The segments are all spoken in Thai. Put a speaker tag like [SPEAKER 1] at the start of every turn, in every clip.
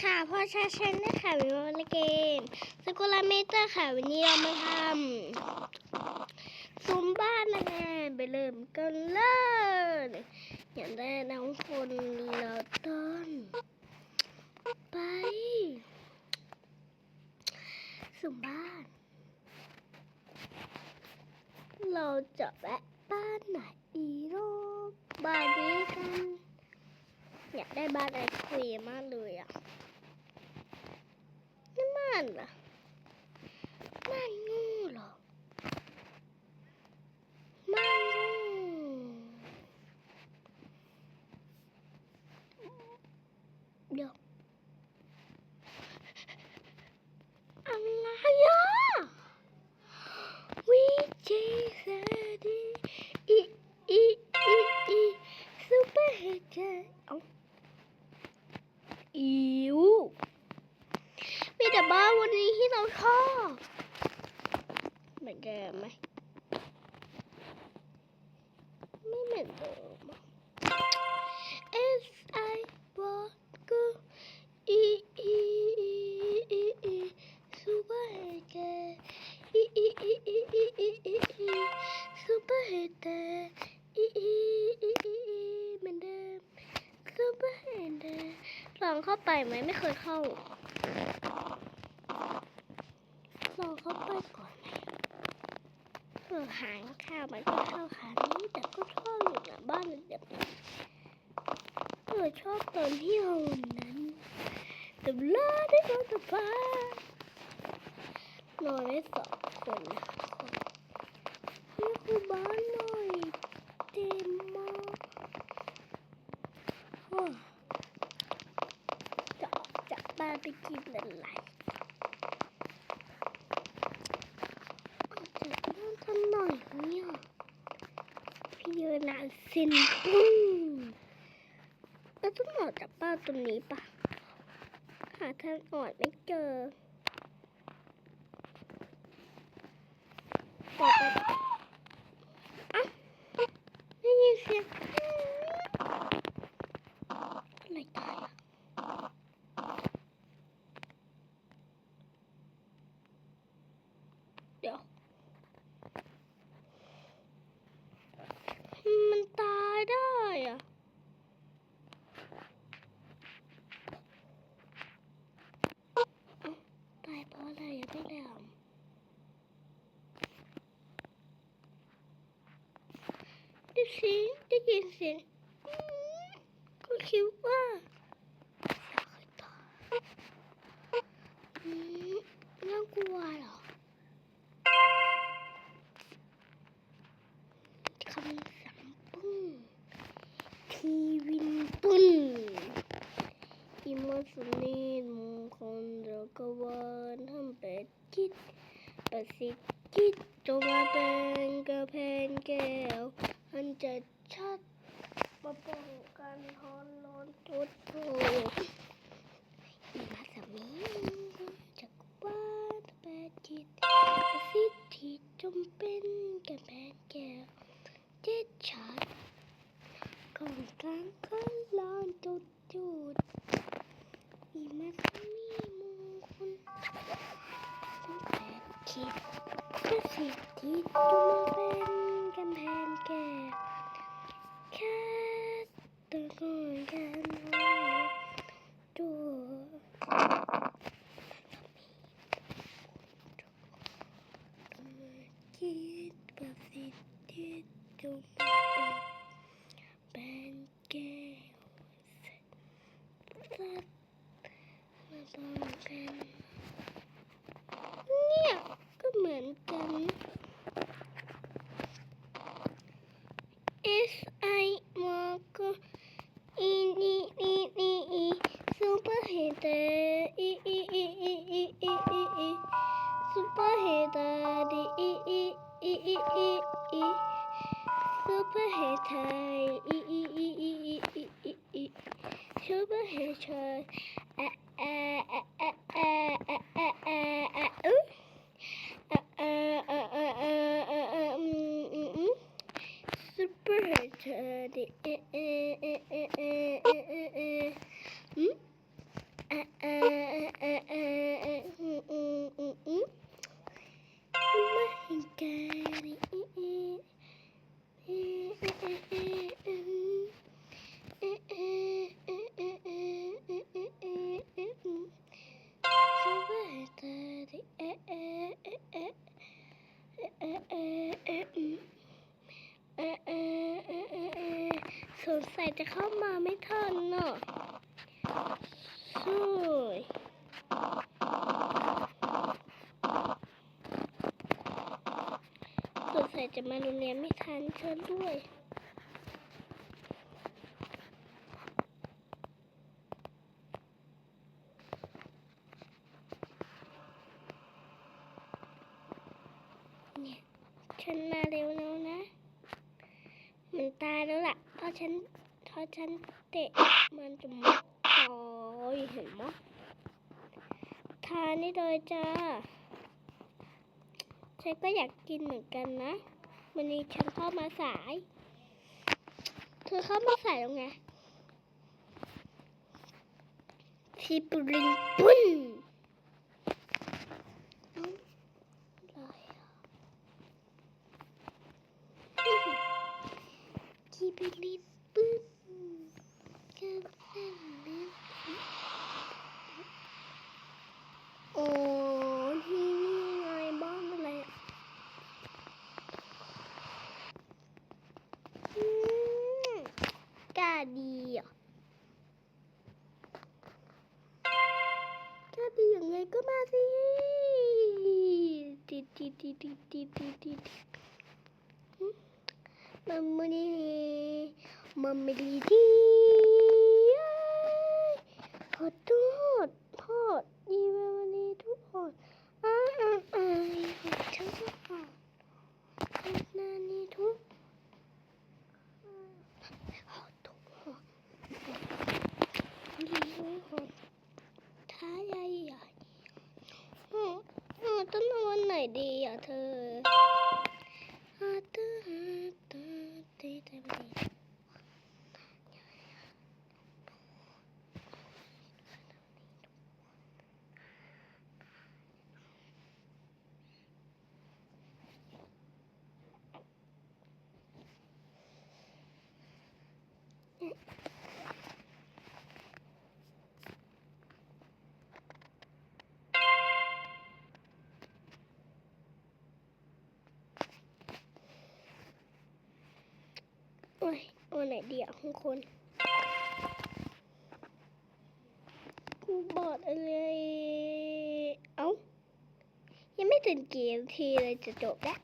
[SPEAKER 1] ค่ะพ่อชาเชนนะคะวิวลเกมสกุลาเมเตอร์ค่ะ วันนี้เรามาทำซุ้มบ้านนะแน่ไปเริ่มกันเลยอย่างแรกน้องคนเราต้น ไปซุ้มบ้าน เราจะแวะบ้านไหนอีโรบ้านนี้กันอยากได้บ้านไอศครีมมากเลยอะ 慢用 แต่บ้านวันนี้ที่เราชอบเหมือนเดิมไหมไม่เหมือนเดิม S I want go E E E E E super hater E E E E E E E E super hater E E E E E เหมือนเดิม super hater ลองเข้าไปไหมไม่เคยเข้า เข้าไปก่อนไหมเออหางข้าวมันก็เข้าขานี้แต่ก็ชอบอยู่นะบ้านนแบบนี้เออชอบตอนที่เรานนั้นแต่ลาได้นอนกับฟ้านอนได้สองคนนะนี่คือบ้านหน่อยเต็มมากโอ้ยจะออกจากบ้านไปกินอะไรออกจากบ้านทำหน่อยเนี่ยพี่เยอะนาน สิ้นปุ้งแล้วต้องออกจากบ้านตรงนี้ปะหาทางออกไม่เจอต่อไปอะได้ยินเสียงอะไรตายอะ เดี๋ยว มันตายได้อะเอ้าตายเพราะอะไรอะพี่แหลม ได้สียงได้ยินเสียงก็คิดว่าน่ากลัวเหรอคำสั่งปึ้งทีวินปึ้งอิมสนีมงคลเดกวานทำเป็ดจิตประสิทธิ์จิตจงมาเป็นกระเพ จะชัดมาป้องกันฮอนร้อนทุดโผล่มาสามีจักรวาลแปดจิตสิทธิจงเป็นกันแพนแก้วเจ็ดชัดก่อนกลางก็ร้อน gel. Bak. Bak. October Hedgehog. Uh, uh, uh, uh, uh, uh, uh, uh, ooh. Super สงสัยจะเข้ามาไม่ทันเนาะใช่สงสัยจะมาโรงเรียนไม่ทันเชิญด้วยนี่ฉันมาเร็วแล้วนะ มันตายแล้วล่ะ ฉันพราฉันเตะมันจะมุดตายเห็นไหมทานนี่เลยจ้าฉันก็อยากกินเหมือนกันนะวันนี้ฉันเข้ามาสาย เธอเข้ามาสายแล้วไงทีปริงปุ้นเอ้าอะไรอะ ทีปริงปุ้นกันนั่นนะโอ้ที่นี่ไงบ้านอะไรอะ อืมกล้าดีอะกล้า ดียังไงก็มาสิติดติดติดติดติดติดติดมัมมี่นี่มัมมี่ดีดีขอโทษโทษดีวันนี้ทุกคนอ้าอ้าอ้าของฉันก็ขอนานี้ทุก หอทุกหอดีด้วยหอท้าใหญ่ใหญ่หอหอต้น นอนไหนดีอะเธอหาตื้อหาตื้อตีแต่ไม่ดีโอ้ย เอาไหนดีอะคุณคนกูบอดอะไร เอ้า ยังไม่ถึงเกี่นาทีเลยจะจบแล้ว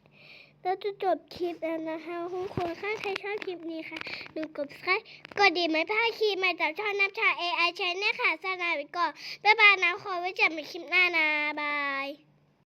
[SPEAKER 1] เราจะจบคลิปแล้วนะคะทุกคนถ้าใครชอบคลิปนี้ค่ะลืมกด subscribe กดดีไหมพลาคลิปใหม่จากช่องน้ำชา AI Channel ค่ะสวัสดีก่อนบ๊ายบายนะขอไว้เจอกันคลิปหน้านะบาย